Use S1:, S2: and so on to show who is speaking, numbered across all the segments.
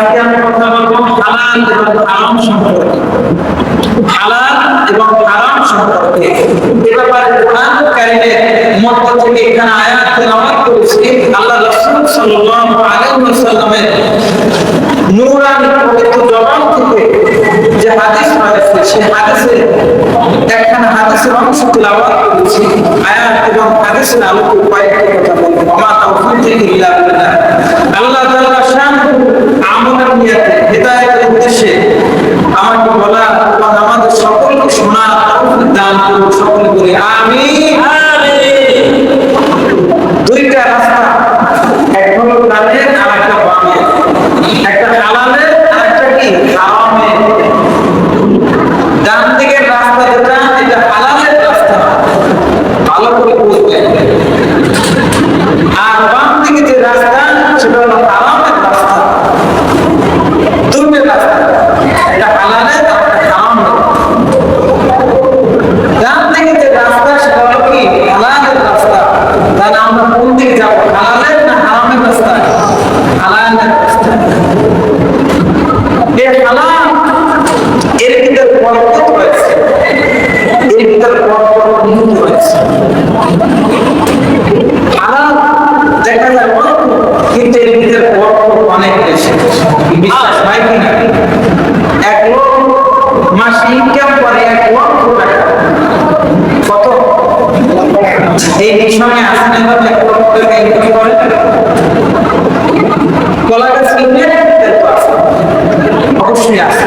S1: আজকে আমি কথা বলব হালাল এবং হারাম সম্পর্কে। হালাল এবং হারাম সম্পর্কে। এ ব্যাপারে কোরআন কারিমের মধ্য থেকে এখানে আয়াত তেলাওয়াত করেছি। আল্লাহ রাসূল সাল্লাল্লাহু আলাইহি ওয়াসাল্লামের নূরানি পবিত্র জবান থেকে যে হাদিস রয়েছে, সেই হাদিসে একখানা হাদিসের অংশ তেলাওয়াত করেছি। আয়াত এবং হাদিসের আলোকে কয়েকটি কথা বলব। আমা তাওফীক ইল্লা বিল্লাহ। আল্লাহ তাআলা আমলের নিয়তে হিদায়াতের উদ্দেশ্যে আমাকে বলা এবং আমাদের সকলকে শোনা দান করুন সকলে করে আমি দুইটা রাস্তা মাসে ইনকাম করে এক কত? অবশ্যই আছে।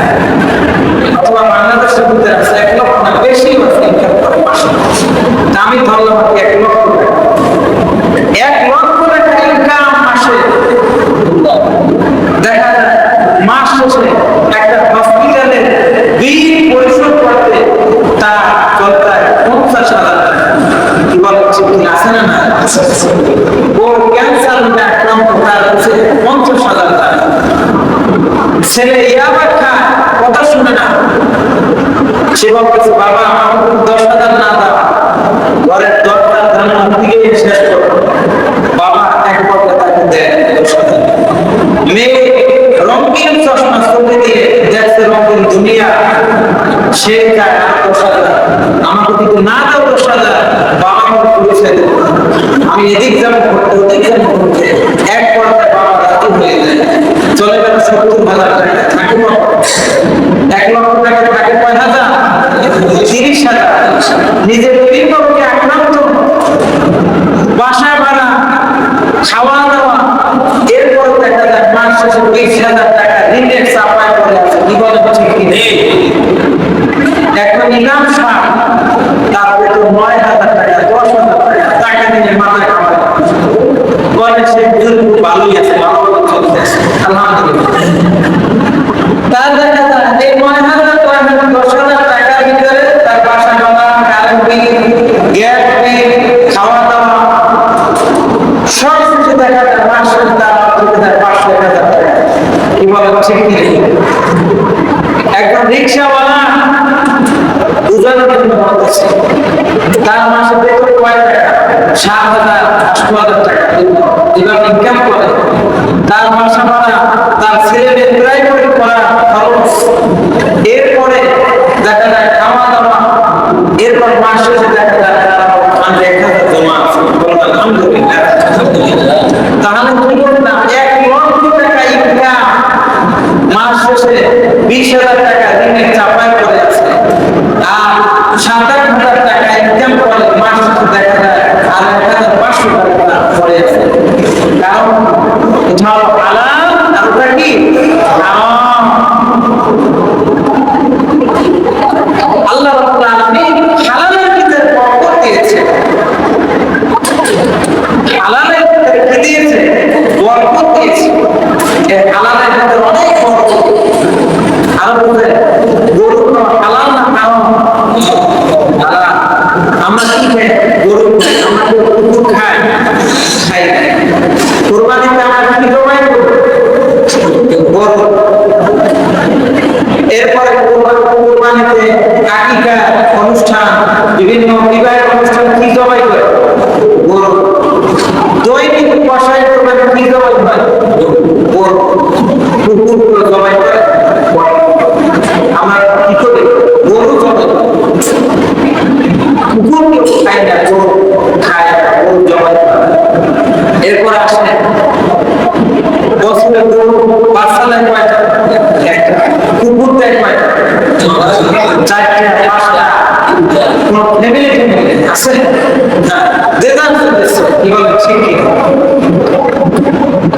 S1: অথবা বাংলাদেশের ভিতরে আছে এক লক্ষ না, বেশি আছে ইনকাম করে মাসে আমি ধরলাম এক লক্ষ এক লক্ষ বলে আছে না না। ক্যান্সার রোগে আক্রান্ত তার হচ্ছে পঞ্চাশ হাজার টাকা। ছেলে ইয়াবা খায়, কথা শুনে না। সে বলতেছে, বাবা আমার দশ হাজার না দাও। ঘরের দরকার ধারণা থেকে শেষ করো। বাবা, এক পথে তাকে দেয় দশ হাজার। মেয়ে রঙিন চশমা চোখে দিয়ে দেখছে দুনিয়া। সে আর আমাকে কিন্তু না দাও দশ বাবা আমার পুলিশে আমি এদিক যাব করতে, ওদিক যাব করতে, এক পর্যায়ে বাবা রাজি হয়ে যায়। চলে গেল সত্তর হাজার টাকা থাকে এক লক্ষ টাকা থাকে কয় হাজার তিরিশ হাজার। নিজের পরিবারকে আক্রান্ত। বাসা ভাড়া, খাওয়া দাওয়া। এরপর দেখা যায়, মাস শেষে বিশ হাজার টাকা ঋণের চাপায় পড়ে আছে বলে ঠিক নেই এখন ইনাম সার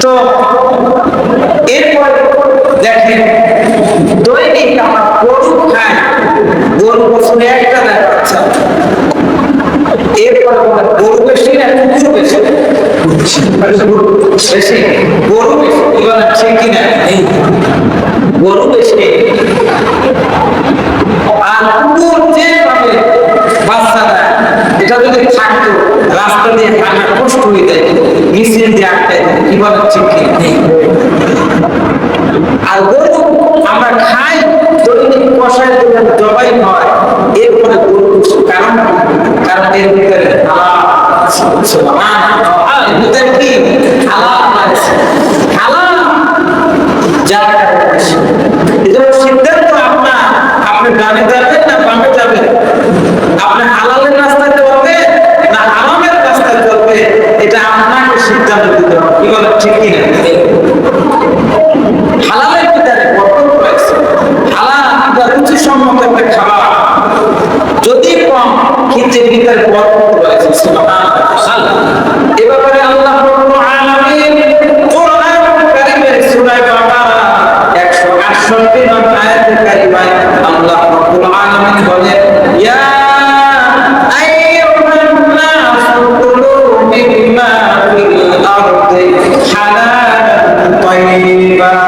S1: তো এরপরে দেখেন, দৈনিক আমরা গরু খাই, গরু পছন্দ একটা দেখা পাচ্ছে এরপরে গরু বেশি না, কুকুর বেশি। গরু বেশি ঠিক কিনা গরু বেশি। রাস্তা দিয়ে হাঁটা কষ্ট হয়ে যায় মিছিল দিয়ে আটকায় কীভাবে চিঠি আর গরু আমরা খাই, দৈনিক কষায় জবাই হয়, এরপরে গরু কারণ কারণ এর ভিতরে আলা সুবহান Thank you.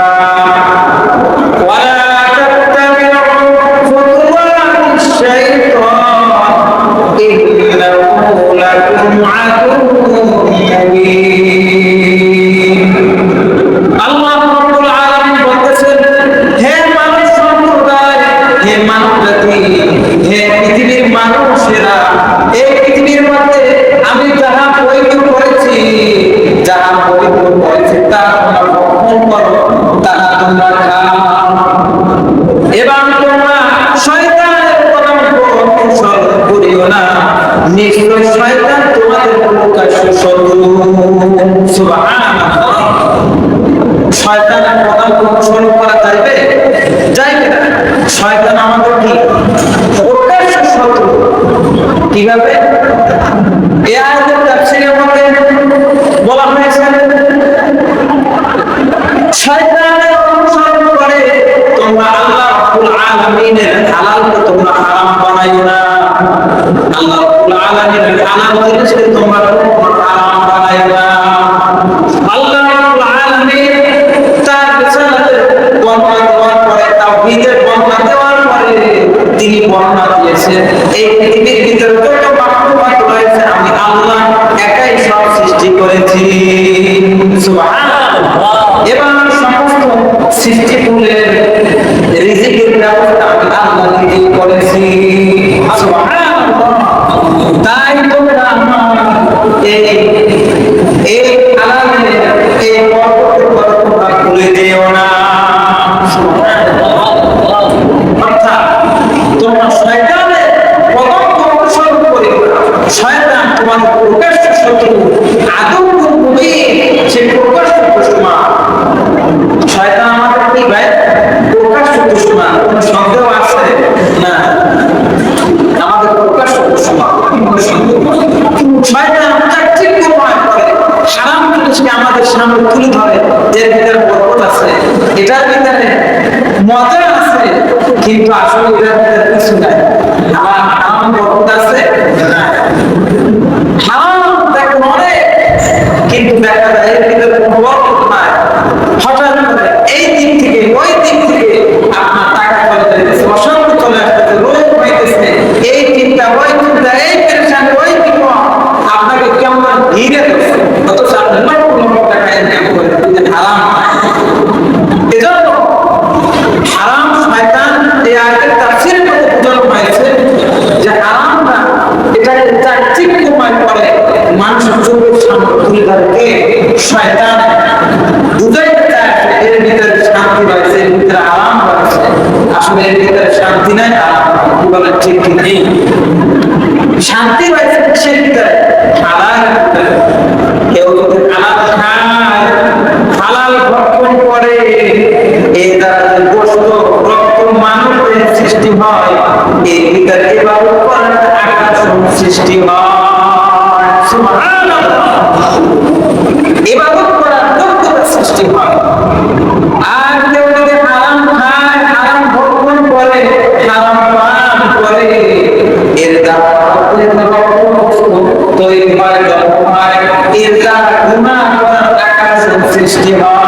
S1: মধ্যে কিছু নাই শয়তান। দুটাইটা এর ভিতরে শান্তি রয়েছে, এর ভিতরে আরাম রয়েছে। আসলে এর ভিতরে শান্তি নাই, আরাম ঠিক নেই? শান্তি রয়েছে ভিতরে? কেউ যদি খায়, হালাল ভক্ষণ করে এই দ্বারা যে গোস্ত, রক্ত সৃষ্টি হয়, এর ভিতরে এভাবে সৃষ্টি হয়। তৈরি হয় জন্ম হয় এর দ্বারা গুণা করার সৃষ্টি হয়।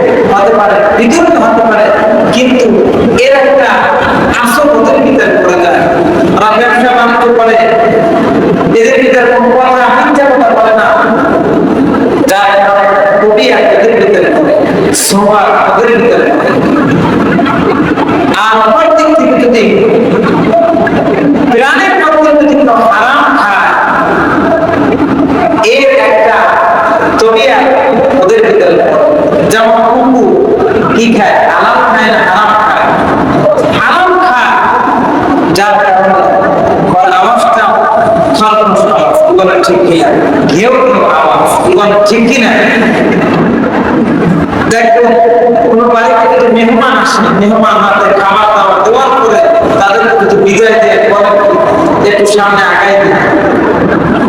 S1: বিতর্ক হতে পারে, কিন্তু এর একটা আসল ওদের বিচার করা যায়। আর ব্যবসা বাণিজ্য করে এদের বিচার কথা হিংসা কথা বলে না। যারা কোটি এদের বিচার করে ওদের বিচার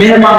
S1: மிதமான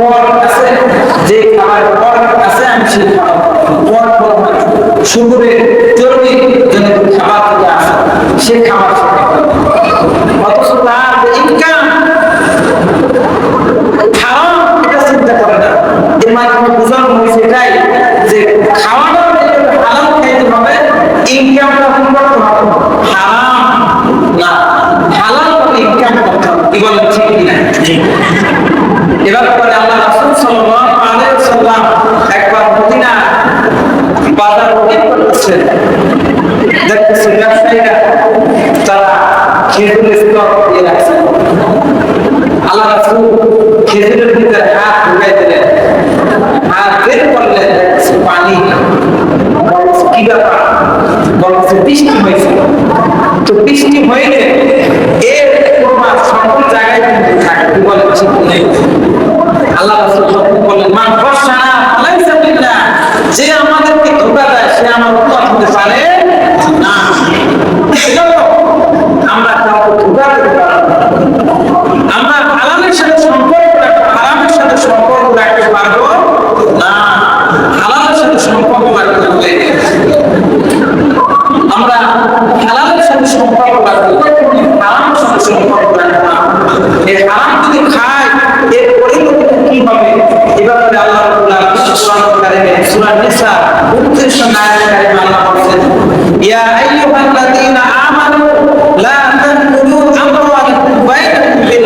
S1: শুকুরের চর্বি যেন খাবার থেকে আসা। সে খাবার হইলে এর প্রভাব সকল জায়গায় কিন্তু থাকে কি বলে ঠিক নেই। আল্লাহ রাসূল বলেন মান ফাসানা লাইসা বিল্লাহ যে আমাদেরকে ধোকা দেয়, সে আমার উম্মত হতে পারে না। আমরা কাউকে ধোকা সূরা কারিমে সূরা নিসা 29 নম্বর কারিমে আল্লাহ বলেছেন, ইয়া আইয়ুহাল্লাযীনা আমানু লা তাকুলু আমওয়ালাকুম বাইনাকুম বিল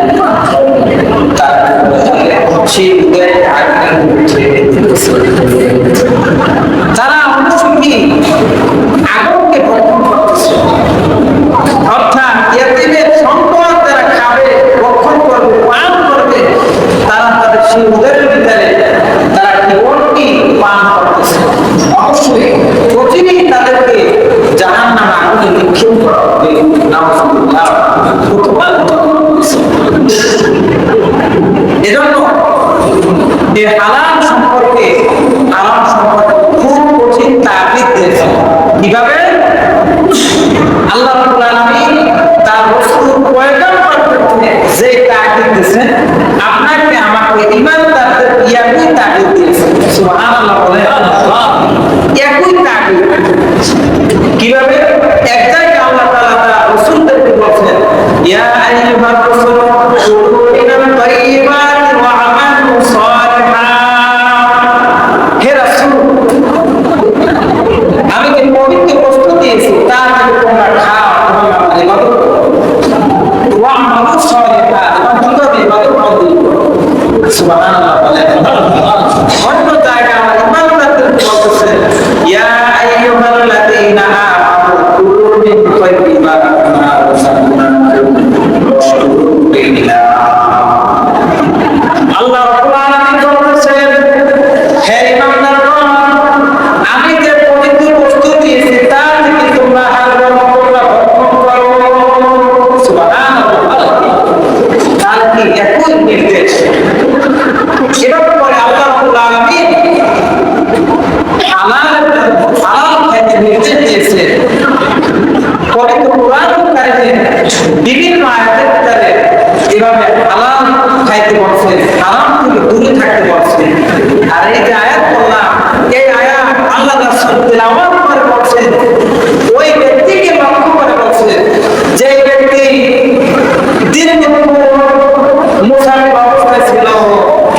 S1: দেখতেছে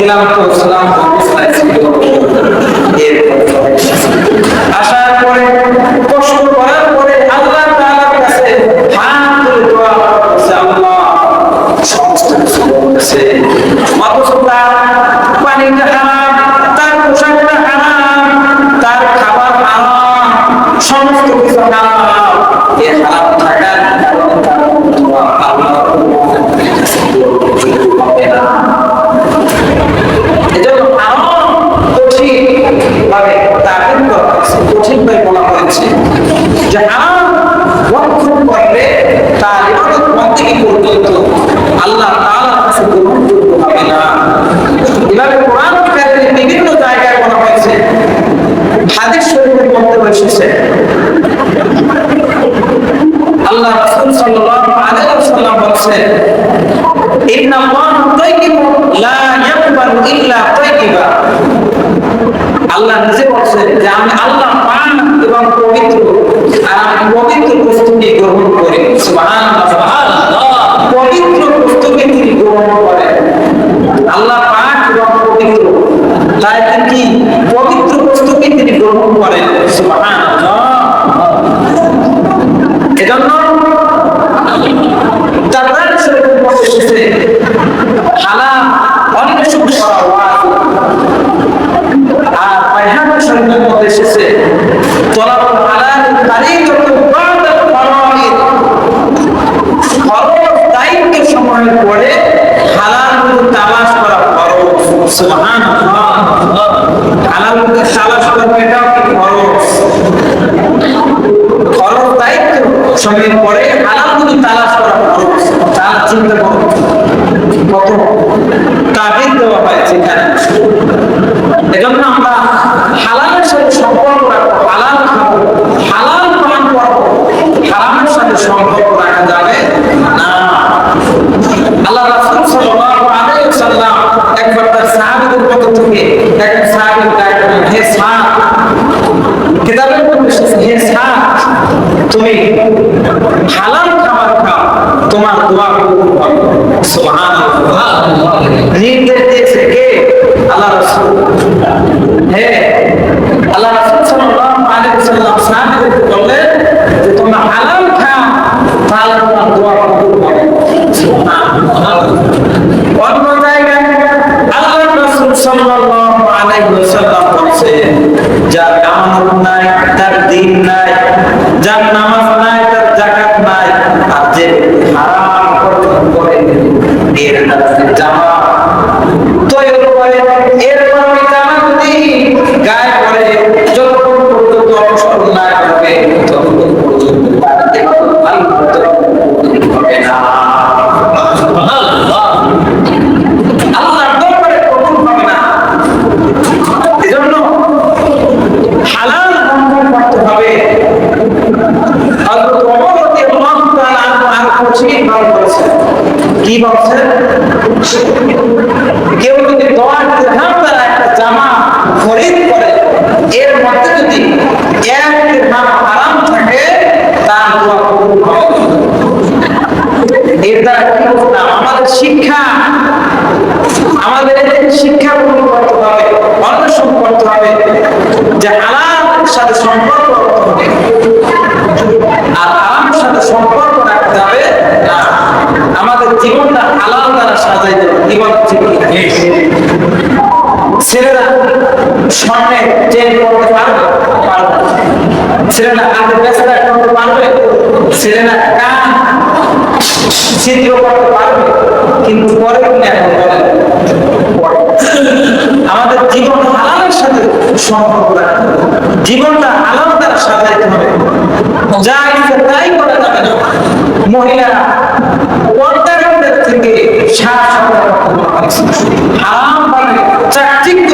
S1: তিলাবাত করছিলাম ভাবে বলা হয়েছে যে করলে তার ইবাদত পর্যন্ত আল্লাহ তাআলার কাছে গ্রহণযোগ্য হবে না। এভাবে কোরআন কারিমের বিভিন্ন জায়গায় বলা হয়েছে, হাদিস শরীফের মধ্যে আল্লাহ রাসূল সাল্লাল্লাহু আলাইহি ওয়াসাল্লাম বলেছেন, ইন্না আল্লাহ লা ইয়াকবালু ইল্লা আল্লাহ নিজে বলছেন যে, আমি আল্লাহ পাক এবং পবিত্র আর আমি পবিত্র বস্তুকে গ্রহণ করি সুবহানাল্লাহ সুবহানাল্লাহ আল্লাহ পাক এবং পবিত্র। পবিত্র বস্তুকে তিনি গ্রহণ করেন। সুবহানাল্লাহ। এজন্য তার শরীরের মধ্যে এসেছে হালাল অন্বেষণ করা আর বাইহাকি শরীরের মধ্যে এসেছে তলাবুল হালাল তারিকাতু বাদাল ফারাইদ ফরজ দায়িত্ব সময়ের পরে হালালগুলো তালাশ করা ফরজ সুবহানাল্লাহ হালালগুলো তালাশ করা এটাও কি ফরজ খরচ দায়িত্ব সময়ের পরে হালালগুলো তালাশ করা খরচ তার চিন্তা করো কত তাবিদ দেওয়া হয়েছে এখানে এজন্য আমরা হালালের সাথে সম্পর্ক রাখব হালাল খাব হালাল পান করব হারামের সাথে সম্পর্ক রাখা যাবে না আল্লাহ রাসূল সাল্লাল্লাহু আলাইহি ওয়াসাল্লাম একবার তার সাহাবীদের পক্ষ থেকে এক সাহাবীর ডাক দিলেন, হে সাহাব কিতাবের মধ্যে এসেছে, হে সাহাব তুমি হালাল খাবার খাও, তোমার দোয়া কবুল হবে সুবহানাল্লাহ। নির্দেশ দিয়েছে কে? আল্লাহ রাসূল। হে আল্লাহ রাসূল সাল্লাল্লাহু আলাইহি ওয়াসাল্লাম সাহাবীদেরকে বললেন যে তোমরা হালাল খাও, তাহলে তোমার দোয়া কবুল হবে সুবহানাল্লাহ। অন্য জায়গায় আল্লাহ রাসূল সাল্লাল্লাহু আলাইহি ওয়াসাল্লাম বলেছেন যার আমানত নাই, তার দিন নাই, যার নামাজ নাই, তার জাকাত নাই, আর যে হারাম অর্জন করে এর কাছে জামা তৈরি করে ওই জামা যদি গায়ে পরে যতক্ষণ পর্যন্ত অবসর না করবে ততক্ষণ পর্যন্ত তার ইবাদত ভালো করতে হবে না আল্লাহর দরবারে কবুল হবে না এজন্য হালাল বন্ধন করতে হবে হযরত ওমর রাদিয়াল্লাহু তাআলা আনহু আর কঠিন ভাবে বলেছেন কি বলছেন কেউ যদি দশ দিরহাম দ্বারা একটা জামা খরিদ করে এর মধ্যে যদি এক দিরহাম হারাম থাকে তার দোয়া কবুল হবে না। এর দ্বারা কি বুঝলাম আমাদের শিক্ষা আমাদের এই শিক্ষা গ্রহণ করতে হবে অন্বেষণ করতে হবে যে হালালের সাথে সম্পর্ক রাখতে হবে আর হারামের সাথে সম্পর্ক রাখতে হবে না। আমাদের জীবনটা হালাল দ্বারা সাজাইতে হবে। জীবন ছেলেরা সামনে করতে পারবে? ছেলেরা আগে করতে পারবে? ছেলেরা কান করতে পারবে? কিন্তু পরে এখন আমাদের জীবন আলামের সাথে সম্পর্ক রাখতে জীবনটা আলামদার সাজাইতে হবে। যা ইচ্ছে তাই করা যাবে না। মহিলারা পর্দা ষাট শব্দের কথা বলা হারাম বলে চাকচিক্য